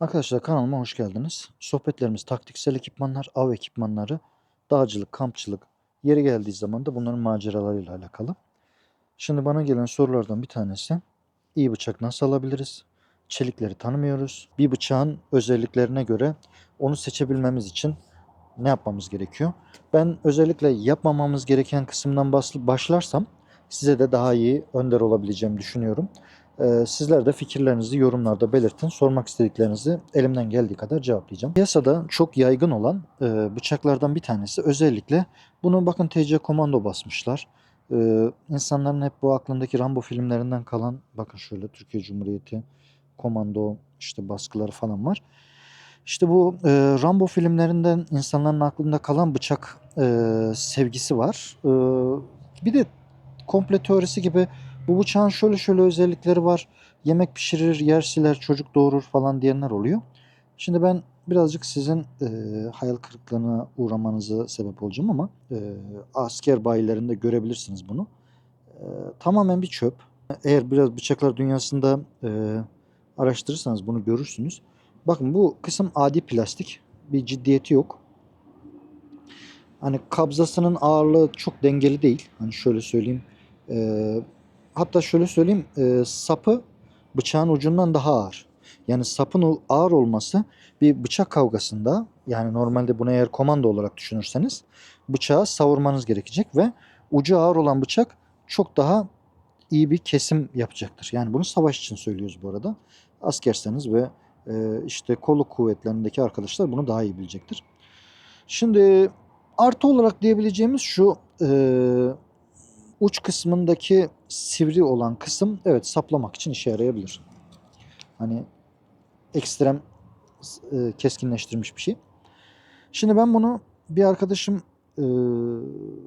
Arkadaşlar kanalıma hoş geldiniz. Sohbetlerimiz taktiksel ekipmanlar, av ekipmanları, dağcılık, kampçılık, yeri geldiği zaman da bunların maceralarıyla alakalı. Şimdi bana gelen sorulardan bir tanesi, iyi bıçak nasıl alabiliriz? Çelikleri tanımıyoruz. Bir bıçağın özelliklerine göre onu seçebilmemiz için ne yapmamız gerekiyor? Ben özellikle yapmamamız gereken kısımdan başlarsam size de daha iyi önder olabileceğimi düşünüyorum. Ee, sizler de fikirlerinizi yorumlarda belirtin. Sormak istediklerinizi elimden geldiği kadar cevaplayacağım. Piyasada çok yaygın olan e, bıçaklardan bir tanesi özellikle bunu bakın TC Komando basmışlar. Ee, insanların hep bu aklındaki Rambo filmlerinden kalan bakın şöyle Türkiye Cumhuriyeti Komando işte baskıları falan var. İşte bu e, Rambo filmlerinden insanların aklında kalan bıçak e, sevgisi var. E, bir de komple teorisi gibi bu bıçağın şöyle şöyle özellikleri var. Yemek pişirir, yer siler, çocuk doğurur falan diyenler oluyor. Şimdi ben birazcık sizin e, hayal kırıklığına uğramanıza sebep olacağım ama e, asker bayilerinde görebilirsiniz bunu. E, tamamen bir çöp. Eğer biraz bıçaklar dünyasında e, araştırırsanız bunu görürsünüz. Bakın bu kısım adi plastik. Bir ciddiyeti yok. Hani kabzasının ağırlığı çok dengeli değil. Hani şöyle söyleyeyim. Ee, hatta şöyle söyleyeyim. e, sapı bıçağın ucundan daha ağır. Yani sapın ağır olması bir bıçak kavgasında yani normalde bunu eğer komando olarak düşünürseniz bıçağı savurmanız gerekecek ve ucu ağır olan bıçak çok daha iyi bir kesim yapacaktır. Yani bunu savaş için söylüyoruz bu arada. Askerseniz ve e, işte kolluk kuvvetlerindeki arkadaşlar bunu daha iyi bilecektir. Şimdi artı olarak diyebileceğimiz şu e, uç kısmındaki sivri olan kısım evet saplamak için işe yarayabilir. Hani ekstrem e, keskinleştirmiş bir şey. Şimdi ben bunu bir arkadaşım e,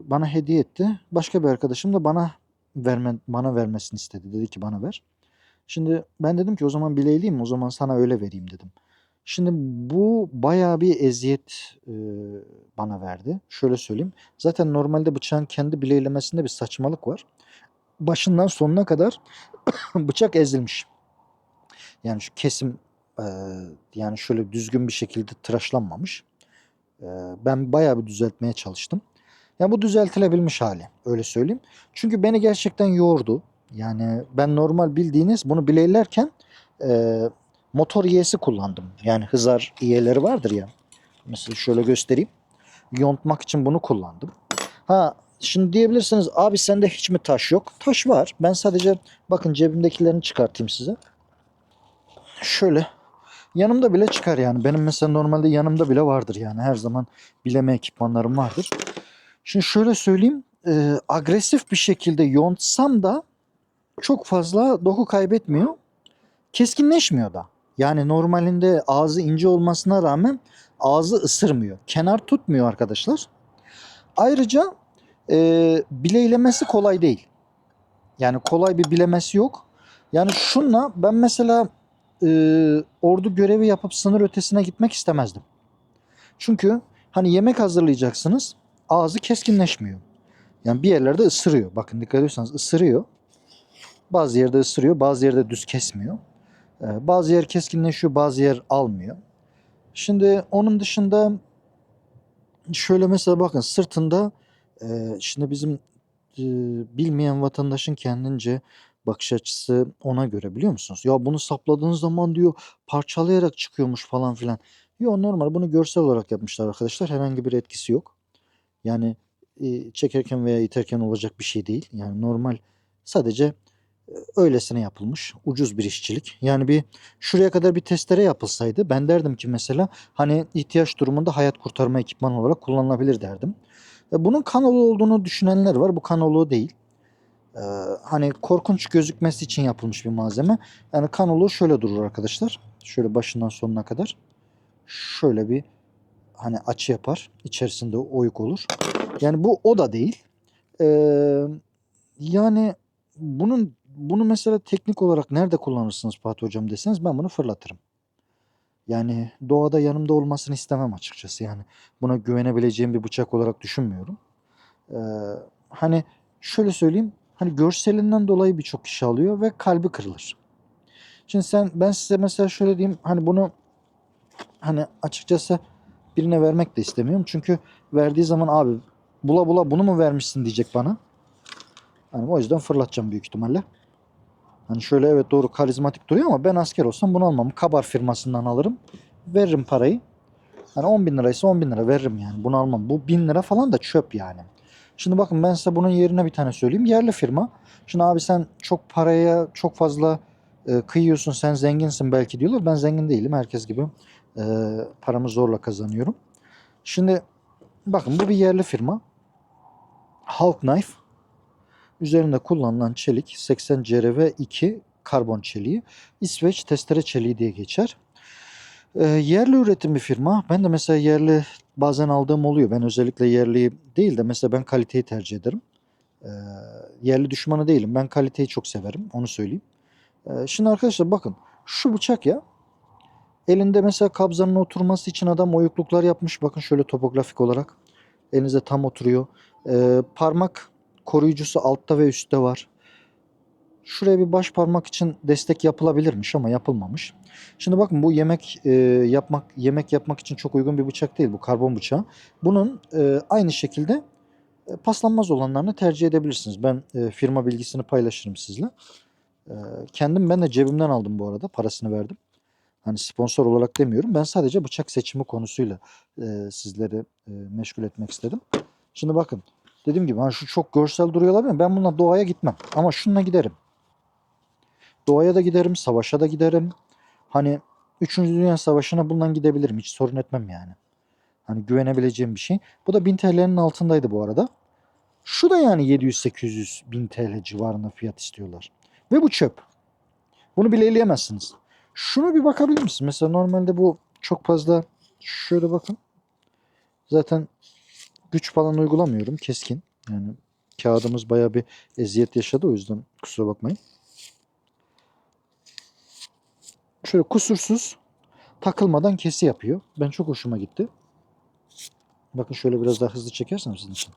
bana hediye etti. Başka bir arkadaşım da bana verme, bana vermesini istedi. Dedi ki bana ver. Şimdi ben dedim ki o zaman bileyliyim? O zaman sana öyle vereyim dedim. Şimdi bu bayağı bir eziyet e, bana verdi. Şöyle söyleyeyim. Zaten normalde bıçağın kendi bileylemesinde bir saçmalık var. Başından sonuna kadar bıçak ezilmiş. Yani şu kesim e, yani şöyle düzgün bir şekilde tıraşlanmamış. E, ben bayağı bir düzeltmeye çalıştım. Ya bu düzeltilebilmiş hali öyle söyleyeyim. Çünkü beni gerçekten yordu. Yani ben normal bildiğiniz bunu bileylerken e, motor iyesi kullandım. Yani hızar iyeleri vardır ya. Mesela şöyle göstereyim. Yontmak için bunu kullandım. Ha şimdi diyebilirsiniz abi sende hiç mi taş yok? Taş var. Ben sadece bakın cebimdekilerini çıkartayım size. Şöyle yanımda bile çıkar yani. Benim mesela normalde yanımda bile vardır yani. Her zaman bileme ekipmanlarım vardır. Şimdi şöyle söyleyeyim. e, agresif bir şekilde yontsam da çok fazla doku kaybetmiyor. Keskinleşmiyor da. Yani normalinde ağzı ince olmasına rağmen ağzı ısırmıyor. Kenar tutmuyor arkadaşlar. Ayrıca e, bileylemesi kolay değil. Yani kolay bir bilemesi yok. Yani şunla ben mesela e, ordu görevi yapıp sınır ötesine gitmek istemezdim. Çünkü hani yemek hazırlayacaksınız ağzı keskinleşmiyor. Yani bir yerlerde ısırıyor. Bakın dikkat ediyorsanız ısırıyor. Bazı yerde ısırıyor, bazı yerde düz kesmiyor. Ee, bazı yer keskinleşiyor, bazı yer almıyor. Şimdi onun dışında şöyle mesela bakın sırtında e, şimdi bizim e, bilmeyen vatandaşın kendince bakış açısı ona göre biliyor musunuz? Ya bunu sapladığınız zaman diyor parçalayarak çıkıyormuş falan filan. Yok normal bunu görsel olarak yapmışlar arkadaşlar. Herhangi bir etkisi yok. Yani e, çekerken veya iterken olacak bir şey değil. Yani normal sadece e, öylesine yapılmış ucuz bir işçilik. Yani bir şuraya kadar bir testere yapılsaydı ben derdim ki mesela hani ihtiyaç durumunda hayat kurtarma ekipmanı olarak kullanılabilir derdim. E, Bunun kanolu olduğunu düşünenler var. Bu kanolu değil. Ee, hani korkunç gözükmesi için yapılmış bir malzeme. Yani kanolu şöyle durur arkadaşlar. Şöyle başından sonuna kadar. Şöyle bir hani açı yapar. İçerisinde oyuk olur. Yani bu o da değil. Ee, yani bunun bunu mesela teknik olarak nerede kullanırsınız Fatih Hocam deseniz ben bunu fırlatırım. Yani doğada yanımda olmasını istemem açıkçası. Yani buna güvenebileceğim bir bıçak olarak düşünmüyorum. Ee, hani şöyle söyleyeyim. Hani görselinden dolayı birçok kişi alıyor ve kalbi kırılır. Şimdi sen ben size mesela şöyle diyeyim. Hani bunu hani açıkçası birine vermek de istemiyorum. Çünkü verdiği zaman abi bula bula bunu mu vermişsin diyecek bana. Hani o yüzden fırlatacağım büyük ihtimalle. Hani şöyle evet doğru karizmatik duruyor ama ben asker olsam bunu almam. Kabar firmasından alırım. Veririm parayı. Hani 10 bin liraysa 10 bin lira veririm yani. Bunu almam. Bu 1000 lira falan da çöp yani. Şimdi bakın ben size bunun yerine bir tane söyleyeyim. Yerli firma. Şimdi abi sen çok paraya çok fazla e, kıyıyorsun. Sen zenginsin belki diyorlar. Ben zengin değilim. Herkes gibi e, paramı zorla kazanıyorum. Şimdi bakın bu bir yerli firma. Hulk Knife. Üzerinde kullanılan çelik 80 CRV2 karbon çeliği. İsveç testere çeliği diye geçer. E, yerli üretim bir firma. Ben de mesela yerli bazen aldığım oluyor. Ben özellikle yerli değil de mesela ben kaliteyi tercih ederim. E, yerli düşmanı değilim. Ben kaliteyi çok severim. Onu söyleyeyim. E, şimdi arkadaşlar bakın. Şu bıçak ya. Elinde mesela kabzanın oturması için adam oyukluklar yapmış. Bakın şöyle topografik olarak. Elinize tam oturuyor. E, parmak koruyucusu altta ve üstte var. Şuraya bir baş parmak için destek yapılabilirmiş ama yapılmamış. Şimdi bakın bu yemek e, yapmak yemek yapmak için çok uygun bir bıçak değil bu karbon bıçağı. Bunun e, aynı şekilde e, paslanmaz olanlarını tercih edebilirsiniz. Ben e, firma bilgisini paylaşırım sizle. E, kendim ben de cebimden aldım bu arada parasını verdim. Hani sponsor olarak demiyorum. Ben sadece bıçak seçimi konusuyla e, sizleri e, meşgul etmek istedim. Şimdi bakın dediğim gibi hani şu çok görsel duruyor olabilir. Ben bununla doğaya gitmem ama şununla giderim. Doğaya da giderim, savaşa da giderim. Hani 3. Dünya Savaşı'na bundan gidebilirim. Hiç sorun etmem yani. Hani güvenebileceğim bir şey. Bu da 1000 TL'nin altındaydı bu arada. Şu da yani 700-800 bin TL civarında fiyat istiyorlar. Ve bu çöp. Bunu bile eleyemezsiniz. Şunu bir bakabilir misiniz? Mesela normalde bu çok fazla şöyle bakın. Zaten güç falan uygulamıyorum. Keskin. Yani kağıdımız bayağı bir eziyet yaşadı o yüzden kusura bakmayın. Şöyle kusursuz takılmadan kesi yapıyor. Ben çok hoşuma gitti. Bakın şöyle biraz daha hızlı çekersem sizin için.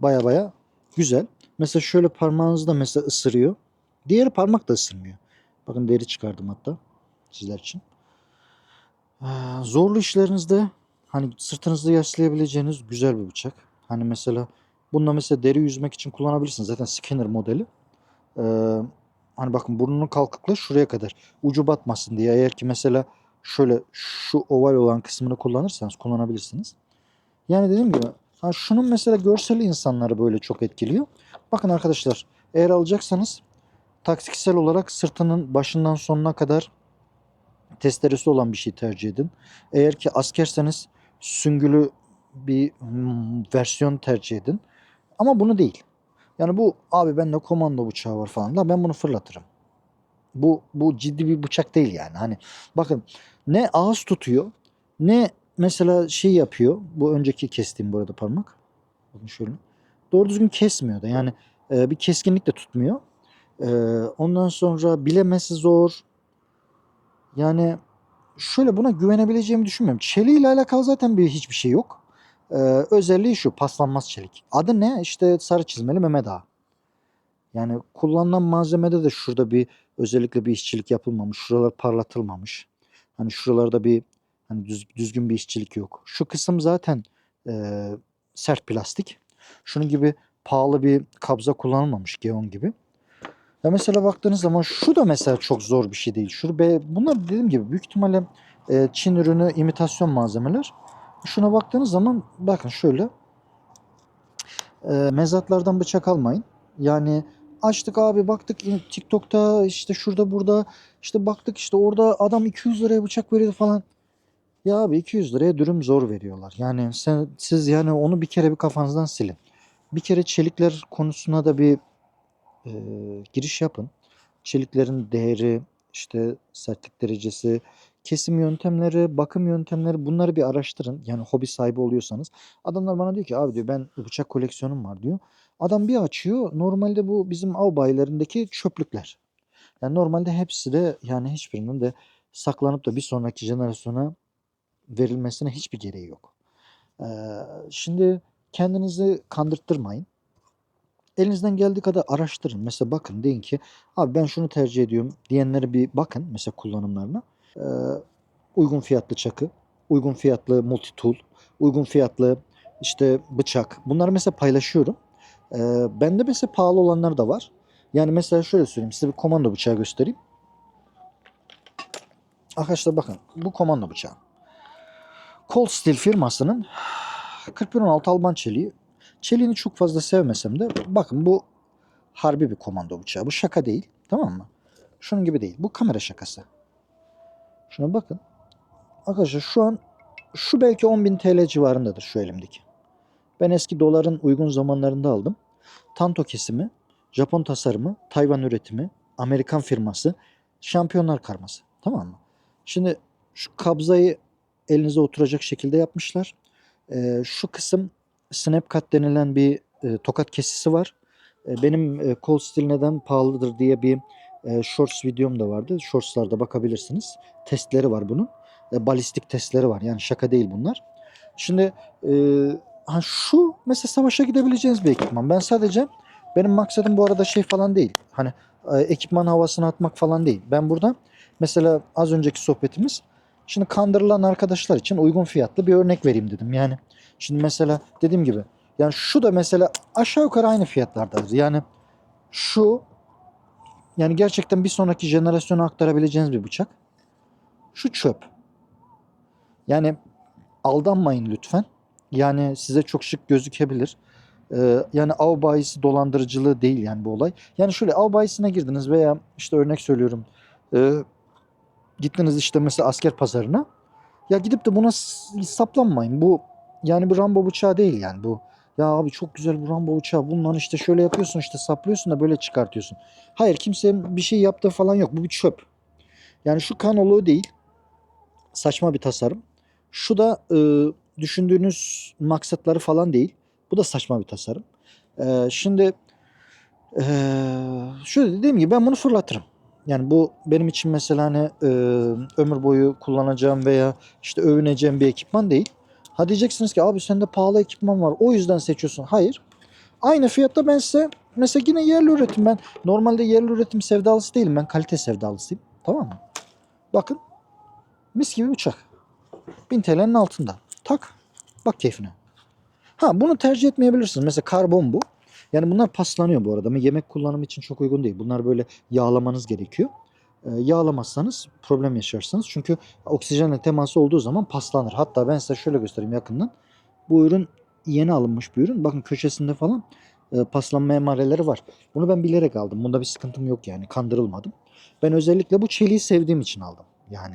Baya baya güzel. Mesela şöyle parmağınızı da mesela ısırıyor. Diğer parmak da ısırmıyor. Bakın deri çıkardım hatta sizler için. Zorlu işlerinizde hani sırtınızda yaslayabileceğiniz güzel bir bıçak. Hani mesela bununla mesela deri yüzmek için kullanabilirsiniz. Zaten Skinner modeli. Ee, hani bakın burnunun kalkıklığı şuraya kadar. Ucu batmasın diye. Eğer ki mesela şöyle şu oval olan kısmını kullanırsanız kullanabilirsiniz. Yani dediğim gibi ha şunun mesela görseli insanları böyle çok etkiliyor. Bakın arkadaşlar eğer alacaksanız taktiksel olarak sırtının başından sonuna kadar testeresi olan bir şey tercih edin. Eğer ki askerseniz süngülü bir hmm, versiyon tercih edin. Ama bunu değil. Yani bu abi bende komando bıçağı var falan da ben bunu fırlatırım. Bu bu ciddi bir bıçak değil yani. Hani bakın ne ağız tutuyor ne mesela şey yapıyor. Bu önceki kestiğim bu arada parmak. Bakın şöyle. Doğru düzgün kesmiyor da yani e, bir keskinlik de tutmuyor. E, ondan sonra bilemesi zor. Yani şöyle buna güvenebileceğimi düşünmüyorum. Çeliği ile alakalı zaten bir hiçbir şey yok. Ee, özelliği şu paslanmaz çelik. Adı ne? İşte sarı çizmeli Mehmet Ağa. Yani kullanılan malzemede de şurada bir özellikle bir işçilik yapılmamış. Şuralar parlatılmamış. Hani şuralarda bir hani düz, düzgün bir işçilik yok. Şu kısım zaten e, sert plastik. Şunun gibi pahalı bir kabza kullanılmamış Geon gibi. Ya mesela baktığınız zaman şu da mesela çok zor bir şey değil. Şu be, bunlar dediğim gibi büyük ihtimalle e, Çin ürünü imitasyon malzemeler. Şuna baktığınız zaman bakın şöyle e, mezatlardan bıçak almayın. Yani açtık abi baktık TikTok'ta işte şurada burada işte baktık işte orada adam 200 liraya bıçak veriyor falan. Ya abi 200 liraya dürüm zor veriyorlar. Yani sen, siz yani onu bir kere bir kafanızdan silin. Bir kere çelikler konusuna da bir e, giriş yapın. Çeliklerin değeri, işte sertlik derecesi, kesim yöntemleri, bakım yöntemleri bunları bir araştırın. Yani hobi sahibi oluyorsanız. Adamlar bana diyor ki abi diyor ben bıçak koleksiyonum var diyor. Adam bir açıyor. Normalde bu bizim av bayilerindeki çöplükler. Yani normalde hepsi de yani hiçbirinin de saklanıp da bir sonraki jenerasyona verilmesine hiçbir gereği yok. Ee, şimdi kendinizi kandırttırmayın. Elinizden geldiği kadar araştırın. Mesela bakın deyin ki abi ben şunu tercih ediyorum diyenlere bir bakın mesela kullanımlarına. Ee, uygun fiyatlı çakı, uygun fiyatlı multi tool, uygun fiyatlı işte bıçak. Bunları mesela paylaşıyorum. Ee, bende mesela pahalı olanlar da var. Yani mesela şöyle söyleyeyim size bir komando bıçağı göstereyim. Arkadaşlar bakın bu komando bıçağı. Cold Steel firmasının 4116 Alman çeliği. Çeliğini çok fazla sevmesem de bakın bu harbi bir komando bıçağı. Bu şaka değil. Tamam mı? Şunun gibi değil. Bu kamera şakası. Şuna bakın. Arkadaşlar şu an şu belki 10.000 TL civarındadır şu elimdeki. Ben eski doların uygun zamanlarında aldım. Tanto kesimi, Japon tasarımı, Tayvan üretimi, Amerikan firması, şampiyonlar karması. Tamam mı? Şimdi şu kabzayı elinize oturacak şekilde yapmışlar. Ee, şu kısım Snapcut denilen bir e, tokat kesisi var. E, benim e, Cold Steel neden pahalıdır diye bir e, shorts videom da vardı. Shortslarda bakabilirsiniz. Testleri var bunun. E, balistik testleri var. Yani şaka değil bunlar. Şimdi e, ha şu mesela savaşa gidebileceğiniz bir ekipman. Ben sadece benim maksadım bu arada şey falan değil. Hani e, ekipman havasını atmak falan değil. Ben burada mesela az önceki sohbetimiz şimdi kandırılan arkadaşlar için uygun fiyatlı bir örnek vereyim dedim. Yani şimdi mesela dediğim gibi yani şu da mesela aşağı yukarı aynı fiyatlardadır. Yani şu yani gerçekten bir sonraki jenerasyona aktarabileceğiniz bir bıçak. Şu çöp. Yani aldanmayın lütfen. Yani size çok şık gözükebilir. Ee, yani av bayisi dolandırıcılığı değil yani bu olay. Yani şöyle av bayisine girdiniz veya işte örnek söylüyorum. e, gittiniz işte mesela asker pazarına. Ya gidip de buna saplanmayın. Bu yani bir Rambo bıçağı değil yani bu. Ya abi çok güzel bu Rambo bıçağı. Bundan işte şöyle yapıyorsun işte saplıyorsun da böyle çıkartıyorsun. Hayır kimsenin bir şey yaptığı falan yok. Bu bir çöp. Yani şu kanoluğu değil. Saçma bir tasarım. Şu da e, düşündüğünüz maksatları falan değil. Bu da saçma bir tasarım. E, şimdi e, şöyle dediğim gibi ben bunu fırlatırım. Yani bu benim için mesela hani e, ömür boyu kullanacağım veya işte övüneceğim bir ekipman değil. Ha diyeceksiniz ki abi sende pahalı ekipman var o yüzden seçiyorsun. Hayır. Aynı fiyatta ben size mesela yine yerli üretim ben normalde yerli üretim sevdalısı değilim ben kalite sevdalısıyım. Tamam mı? Bakın mis gibi bıçak. 1000 TL'nin altında. Tak. Bak keyfine. Ha bunu tercih etmeyebilirsiniz. Mesela karbon bu. Yani bunlar paslanıyor bu arada ama yemek kullanımı için çok uygun değil. Bunlar böyle yağlamanız gerekiyor. Ee, yağlamazsanız problem yaşarsınız. Çünkü oksijenle teması olduğu zaman paslanır. Hatta ben size şöyle göstereyim yakından. Bu ürün yeni alınmış bir ürün. Bakın köşesinde falan e, paslanma emareleri var. Bunu ben bilerek aldım. Bunda bir sıkıntım yok yani. Kandırılmadım. Ben özellikle bu çeliği sevdiğim için aldım. Yani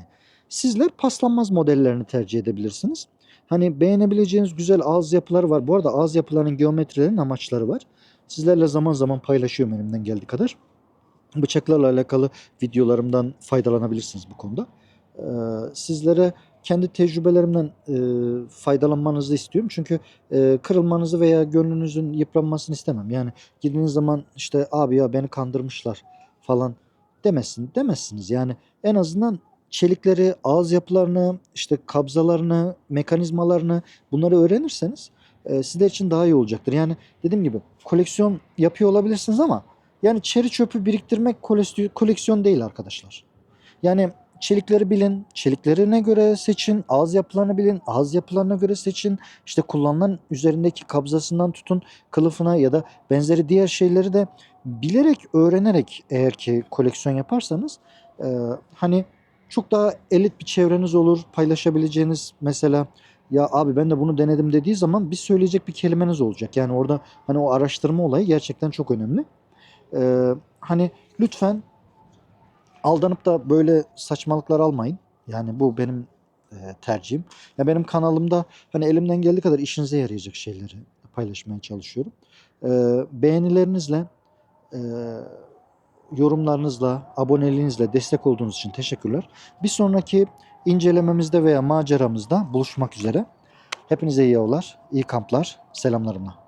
sizler paslanmaz modellerini tercih edebilirsiniz. Hani beğenebileceğiniz güzel ağız yapıları var. Bu arada ağız yapılarının geometrilerinin amaçları var. Sizlerle zaman zaman paylaşıyorum elimden geldiği kadar. Bıçaklarla alakalı videolarımdan faydalanabilirsiniz bu konuda. Ee, sizlere kendi tecrübelerimden e, faydalanmanızı istiyorum. Çünkü e, kırılmanızı veya gönlünüzün yıpranmasını istemem. Yani girdiğiniz zaman işte abi ya beni kandırmışlar falan demesin demezsiniz. Yani en azından çelikleri, ağız yapılarını, işte kabzalarını, mekanizmalarını bunları öğrenirseniz e, sizler için daha iyi olacaktır. Yani dediğim gibi koleksiyon yapıyor olabilirsiniz ama yani çeri çöpü biriktirmek koleksiyon değil arkadaşlar. Yani çelikleri bilin, çeliklerine göre seçin, ağız yapılarını bilin, ağız yapılarına göre seçin. İşte kullanılan üzerindeki kabzasından tutun kılıfına ya da benzeri diğer şeyleri de bilerek, öğrenerek eğer ki koleksiyon yaparsanız e, hani çok daha elit bir çevreniz olur. Paylaşabileceğiniz mesela ya abi ben de bunu denedim dediği zaman bir söyleyecek bir kelimeniz olacak. Yani orada hani o araştırma olayı gerçekten çok önemli. Ee, hani lütfen aldanıp da böyle saçmalıklar almayın. Yani bu benim e, tercihim. Ya benim kanalımda hani elimden geldiği kadar işinize yarayacak şeyleri paylaşmaya çalışıyorum. Ee, beğenilerinizle, e, yorumlarınızla, aboneliğinizle destek olduğunuz için teşekkürler. Bir sonraki incelememizde veya maceramızda buluşmak üzere. Hepinize iyi avlar, iyi kamplar, selamlarımla.